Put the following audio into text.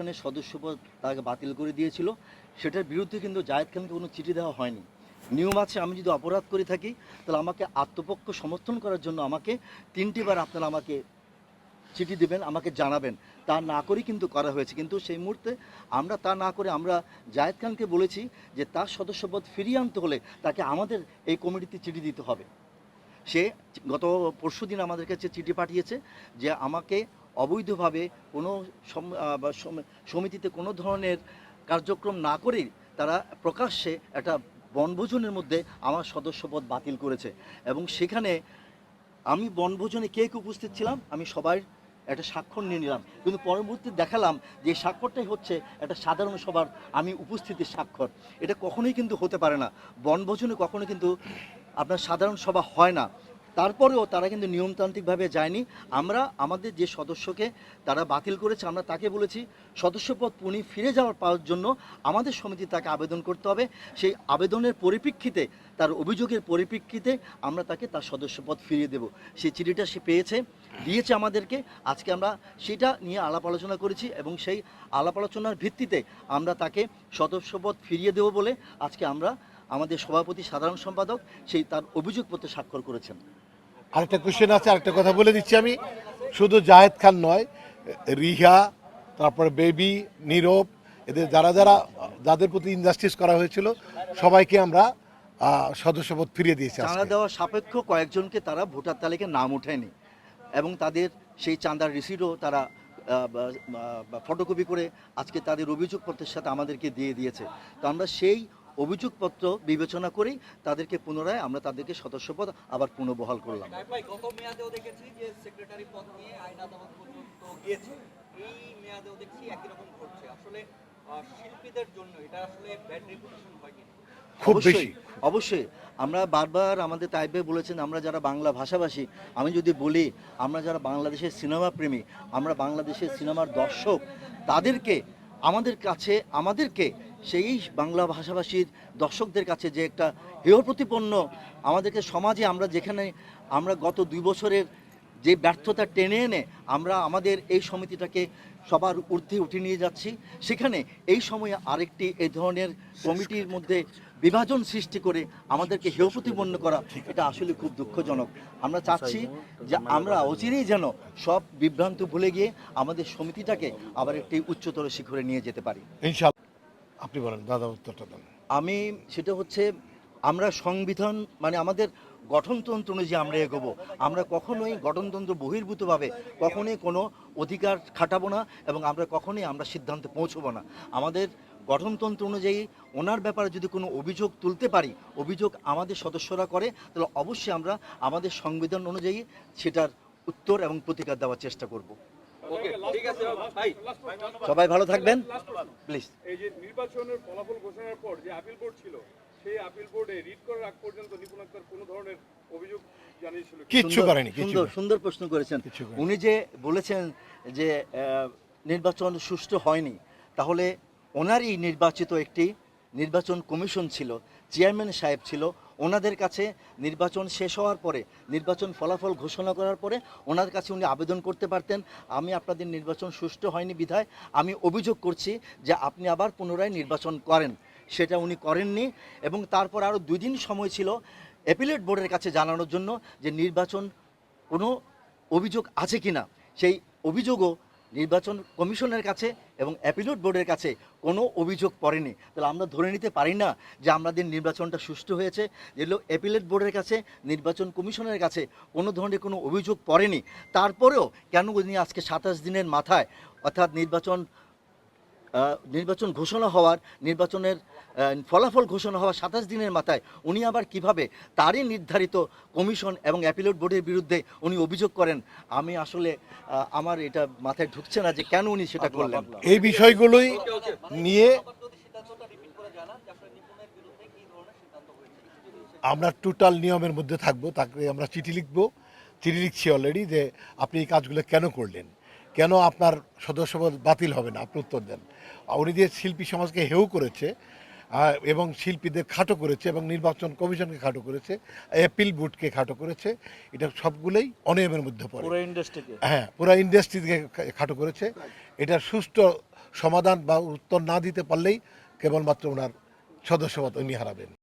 খানের সদস্যপদ তাকে বাতিল করে দিয়েছিল। সেটার বিরুদ্ধে কিন্তু জায়েদ খানকে কোনো চিঠি দেওয়া হয়নি। নিয়ম আছে, আমি যদি অপরাধ করে থাকি, তাহলে আমাকে আত্মপক্ষ সমর্থন করার জন্য আমাকে তিনটি বার আপনারা আমাকে চিঠি দেবেন, আমাকে জানাবেন। তা না করেই কিন্তু করা হয়েছে। কিন্তু সেই মুহূর্তে আমরা তা না করে আমরা জায়েদ খানকে বলেছি যে তার সদস্যপদ ফিরিয়ে আনতে হলে তাকে আমাদের এই কমিটিতে চিঠি দিতে হবে। সে গত পরশু দিন আমাদের কাছে চিঠি পাঠিয়েছে যে আমাকে অবৈধভাবে কোনো সমিতিতে কোনো ধরনের কার্যক্রম না করেই তারা প্রকাশ্যে একটা বনভোজনের মধ্যে আমার সদস্যপদ বাতিল করেছে। এবং সেখানে আমি বনভোজনে কে কে উপস্থিত ছিলাম, আমি সবাই একটা স্বাক্ষর নিয়ে নিলাম। কিন্তু পরবর্তীতে দেখালাম যে স্বাক্ষরটাই হচ্ছে একটা সাধারণ সভার আমি উপস্থিতির স্বাক্ষর। এটা কখনোই কিন্তু হতে পারে না। বনভোজনে কখনো কিন্তু আপনার সাধারণ সভা হয় না। তারপরেও তারা কিন্তু নিয়মতান্ত্রিকভাবে যায়নি। আমরা আমাদের যে সদস্যকে তারা বাতিল করেছে, আমরা তাকে বলেছি, সদস্যপদ পুনি ফিরে যাওয়ার পাওয়ার জন্য আমাদের সমিতি তাকে আবেদন করতে হবে। সেই আবেদনের পরিপ্রেক্ষিতে, তার অভিযোগের পরিপ্রেক্ষিতে আমরা তাকে তার সদস্যপদ ফিরিয়ে দেব। সেই চিঠিটা সে পেয়েছে, দিয়েছে আমাদেরকে। আজকে আমরা সেটা নিয়ে আলাপ আলোচনা করেছি এবং সেই আলাপ আলোচনার ভিত্তিতে আমরা তাকে সদস্যপদ ফিরিয়ে দেব বলে আজকে আমরা আমাদের সভাপতি সাধারণ সম্পাদক সেই তার অভিযোগপত্রে স্বাক্ষর করেছেন। আরেকটা কোয়েশ্চেন আছে, আরেকটা কথা বলে দিচ্ছি আমি শুধু জাহেদ খান নয়, রিহা, তারপরে বেবি, নীরব, এদের যারা যারা, যাদের প্রতি ইনজাস্টিস করা হয়েছিল, সবাইকে আমরা সদস্যপদ ফিরিয়ে দিয়েছি চাঁদা আজকে। দেওয়া সাপেক্ষ কয়েকজনকে তারা ভোটার তালিকায় নাম ওঠেনি এবং তাদের সেই চাঁদার রিসিটও তারা ফটোকপি করে আজকে তাদের অভিযোগপত্রের সাথে আমাদেরকে দিয়ে দিয়েছে তো আমরা সেই অভিযোগপত্র বিবেচনা করেই তাদেরকে পুনরায় আমরা তাদেরকে সদস্যপদ আবার পুনর্বহাল করলাম। গত মেয়াদেও দেখেছি যে সেক্রেটারি পদ নিয়ে আইন আদালত পর্যন্ত গিয়েছে। এই মেয়াদেও দেখছি একই রকম ঘটছে। আসলে শিল্পীদের জন্য এটা আসলে ব্যাড রেপুটেশন হয় কি খুব অবশ্যই, বেশি অবশ্যই। আমরা বারবার আমাদের তাইবে বলেছেন আমরা যারা বাংলা ভাষাভাষী আমি যদি বলি আমরা যারা বাংলাদেশের সিনেমা প্রেমী আমরা বাংলাদেশের সিনেমার দর্শক তাদেরকে আমাদের কাছে আমাদেরকে সেই বাংলা ভাষাভাষীর দর্শকদের কাছে যে একটা হেয় প্রতিপন্ন আমাদেরকে সমাজে আমরা যেখানে আমরা গত দুই বছরের যে ব্যর্থতা টেনে এনে আমরা আমাদের এই সমিতিটাকে সবার ঊর্ধ্বে উঠে নিয়ে যাচ্ছি, সেখানে এই সময়ে আরেকটি এই ধরনের কমিটির মধ্যে বিভাজন সৃষ্টি করে আমাদেরকে হেয় প্রতিপন্ন করা, এটা আসলে খুব দুঃখজনক। আমরা চাচ্ছি যে আমরা অচিরেই যেন সব বিভ্রান্ত ভুলে গিয়ে আমাদের সমিতিটাকে আবার একটি উচ্চতর শিখরে নিয়ে যেতে পারি। ইনশাল্লাহ। আপনি বলেন, দাদা উত্তরটা দেন। আমি সেটা হচ্ছে, আমরা সংবিধান মানে আমাদের গঠনতন্ত্র অনুযায়ী আমরা এগোবো। আমরা কখনোই গঠনতন্ত্র বহির্ভূতভাবে কখনোই কোনো অধিকার খাটাবো না এবং আমরা কখনোই আমরা সিদ্ধান্তে পৌঁছবো না। আমাদের গঠনতন্ত্র অনুযায়ী ওনার ব্যাপারে যদি কোনো অভিযোগ তুলতে পারি, অভিযোগ আমাদের সদস্যরা করে, তাহলে অবশ্যই আমরা আমাদের সংবিধান অনুযায়ী সেটার উত্তর এবং প্রতিকার দেওয়ার চেষ্টা করব। সবাই ভালো থাকবেন? প্লিজ এই যে নির্বাচনের ফলাফল ঘোষণার পর যে আপিল বোর্ড ছিল সেই আপিল বোর্ডে রিট করার আগ পর্যন্ত নিপুণ আক্তার কোনো ধরনের অভিযোগ জানিয়েছিল? কিচ্ছু করেনি সুন্দর সুন্দর প্রশ্ন করেছেন। উনি যে বলেছেন যে নির্বাচন সুষ্ঠু হয়নি তাহলে ওনারই নির্বাচিত একটি নির্বাচন কমিশন ছিল চেয়ারম্যান সাহেব ছিল ওনাদের কাছে নির্বাচন শেষ হওয়ার পরে, নির্বাচন ফলাফল ঘোষণা করার পরে ওনার কাছে উনি আবেদন করতে পারতেন। আমি আপনাদের নির্বাচন সুষ্ঠু হয়নি বিধায় আমি অভিযোগ করছি যে আপনি আবার পুনরায় নির্বাচন করেন। সেটা উনি করেননি এবং তারপর আরও দুই দিন সময় ছিল অ্যাপিলেট বোর্ডের কাছে জানানোর জন্য যে নির্বাচন কোনো অভিযোগ আছে কিনা। সেই অভিযোগও নির্বাচন কমিশনের কাছে এবং অ্যাপিলেট বোর্ডের কাছে কোনো অভিযোগ পড়েনি। তাহলে আমরা ধরে নিতে পারি না যে আমাদের নির্বাচনটা সুষ্ঠু হয়েছে যেগুলো অ্যাপিলেট বোর্ডের কাছে, নির্বাচন কমিশনের কাছে কোনো ধরনের কোনো অভিযোগ পড়েনি। তারপরেও কেন উনি আজকে সাতাশ দিনের মাথায় অর্থাৎ নির্বাচন নির্বাচন ঘোষণা হওয়ার নির্বাচনের ফলাফল ঘোষণা হওয়ার সাতাশ দিনের মাথায় উনি আবার কীভাবে তারই নির্ধারিত কমিশন এবং অ্যাপিলেট বোর্ডের বিরুদ্ধে উনি অভিযোগ করেন আমি আসলে আমার এটা মাথায় ঢুকছে না যে কেন উনি সেটা করলেন। এই বিষয়গুলোই নিয়ে আবার যদি সিদ্ধান্তটা রিপিট করে জানান যে আসলে নিপুণের বিরুদ্ধে কি ধরনের সিদ্ধান্ত হয়েছে একটু যদি আমরা টোটাল নিয়মের মধ্যে থাকব তাকে আমরা চিঠি লিখব। চিঠি লিখছি অলরেডি যে আপনি এই কাজগুলো কেন করলেন? কেন আপনার সদস্যপদ বাতিল হবে না? আপনি উত্তর দেন। উনি যে শিল্পী সমাজকে হেউ করেছে এবং শিল্পীদের খাটো করেছে এবং নির্বাচন কমিশনকে খাটো করেছে অ্যাপিল বুটকে খাটো করেছে এটা সবগুলোই অনিয়মের মধ্যে পড়ে। পুরো ইন্ডাস্ট্রিকে হ্যাঁ পুরো ইন্ডাস্ট্রিকে খাটো করেছে। এটা সুষ্ঠু সমাধান বা উত্তর না দিতে পারলেই কেবলমাত্র ওনার সদস্যপদ উনি হারাবেন।